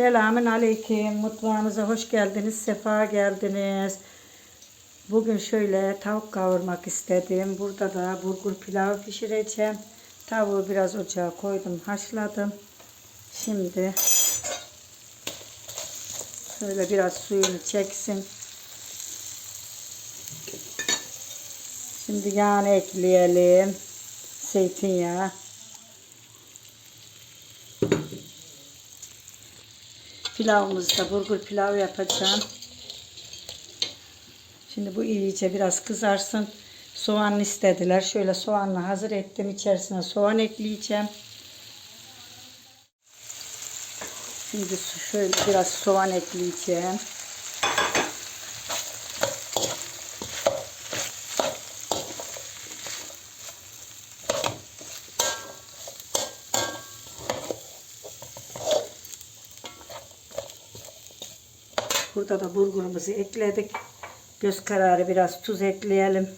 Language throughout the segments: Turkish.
Selamün aleyküm. Mutfağınıza hoş geldiniz. Sefa geldiniz. Bugün şöyle tavuk kavurmak istedim. Burada da bulgur pilav pişireceğim. Tavuğu biraz ocağa koydum, haşladım. Şimdi şöyle biraz suyunu çeksin. Şimdi yağını ekleyelim. Zeytinyağı. Pilavımızda bulgur pilav yapacağım. Şimdi bu iyice biraz kızarsın. Soğanlı istediler. Şöyle soğanla hazır ettim. İçerisine soğan ekleyeceğim. Şimdi şöyle biraz soğan ekleyeceğim. Burada da bulgurumuzu ekledik. Göz kararı biraz tuz ekleyelim.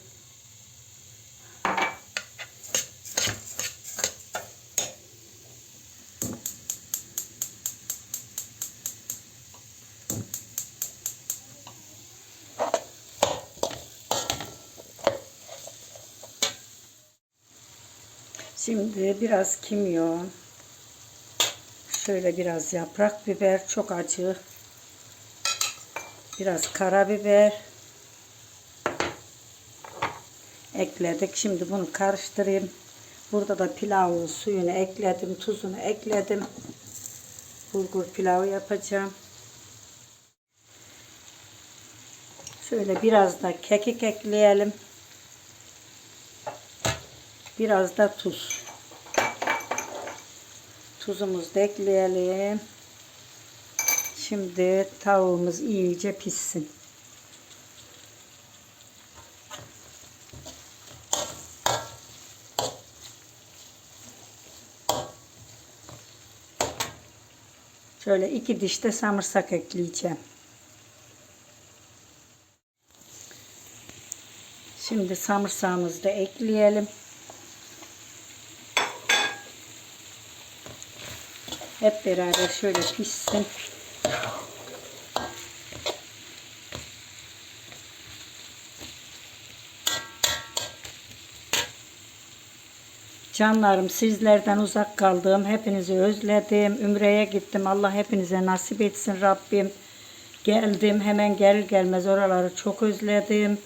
Şimdi biraz kimyon. Şöyle biraz yaprak biber. Çok acı. Biraz karabiber ekledik. Şimdi bunu karıştırayım. Burada da pilavın suyunu ekledim, tuzunu ekledim. Bulgur pilavı yapacağım. Şöyle biraz da kekik ekleyelim. Biraz da tuz. Tuzumuzu da ekleyelim. Şimdi tavuğumuz iyice pişsin. Şöyle iki diş de samırsak ekleyeceğim. Şimdi samırsağımızı da ekleyelim. Hep beraber şöyle pişsin. Canlarım sizlerden uzak kaldım. Hepinizi özledim. Ümre'ye gittim. Allah hepinize nasip etsin Rabbim. Geldim hemen gelir gelmez oraları çok özledim.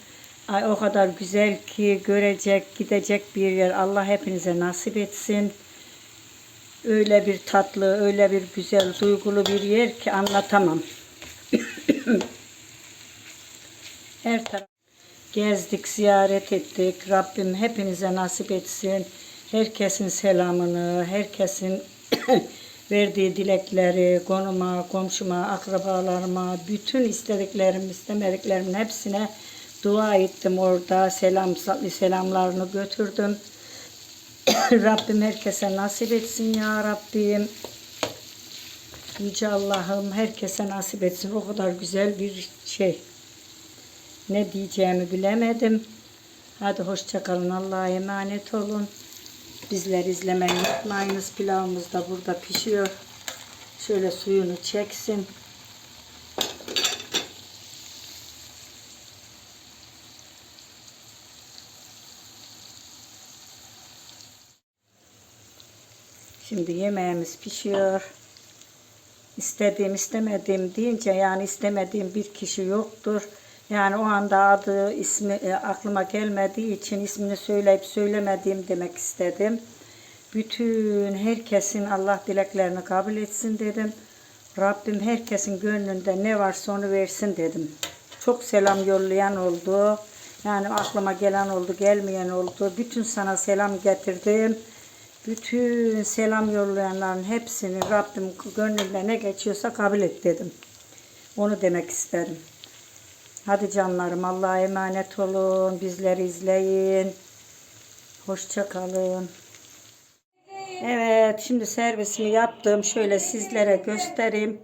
Ay o kadar güzel ki görecek, gidecek bir yer. Allah hepinize nasip etsin. Öyle bir tatlı, öyle bir güzel, duygulu bir yer ki anlatamam. Her taraf gezdik, ziyaret ettik. Rabbim hepinize nasip etsin. Herkesin selamını, herkesin verdiği dilekleri, konuma, komşuma, akrabalarıma, bütün istediklerim, istemediklerimin hepsine dua ettim orada. Selam, selamlarını götürdüm. Rabbim herkese nasip etsin ya Rabbim. Yüce Allah'ım herkese nasip etsin. O kadar güzel bir şey. Ne diyeceğimi bilemedim. Hadi hoşçakalın. Allah'a emanet olun. Bizler izlemeyi unutmayınız. Pilavımız da burada pişiyor. Şöyle suyunu çeksin. Şimdi yemeğimiz pişiyor. İstediğim istemediğim deyince yani istemediğim bir kişi yoktur. Yani o anda adı ismi e, aklıma gelmediği için ismini söyleyip söylemediğim demek istedim. Bütün herkesin Allah dileklerini kabul etsin dedim. Rabbim herkesin gönlünde ne varsa onu versin dedim. Çok selam yollayan oldu. Yani aklıma gelen oldu, gelmeyen oldu. Bütün sana selam getirdim. Bütün selam yollayanların hepsini Rabbim gönlünde ne geçiyorsa kabul et dedim. Onu demek isterim. Hadi canlarım Allah'a emanet olun. Bizleri izleyin. Hoşça kalın. Evet şimdi servisimi yaptım. Şöyle sizlere göstereyim.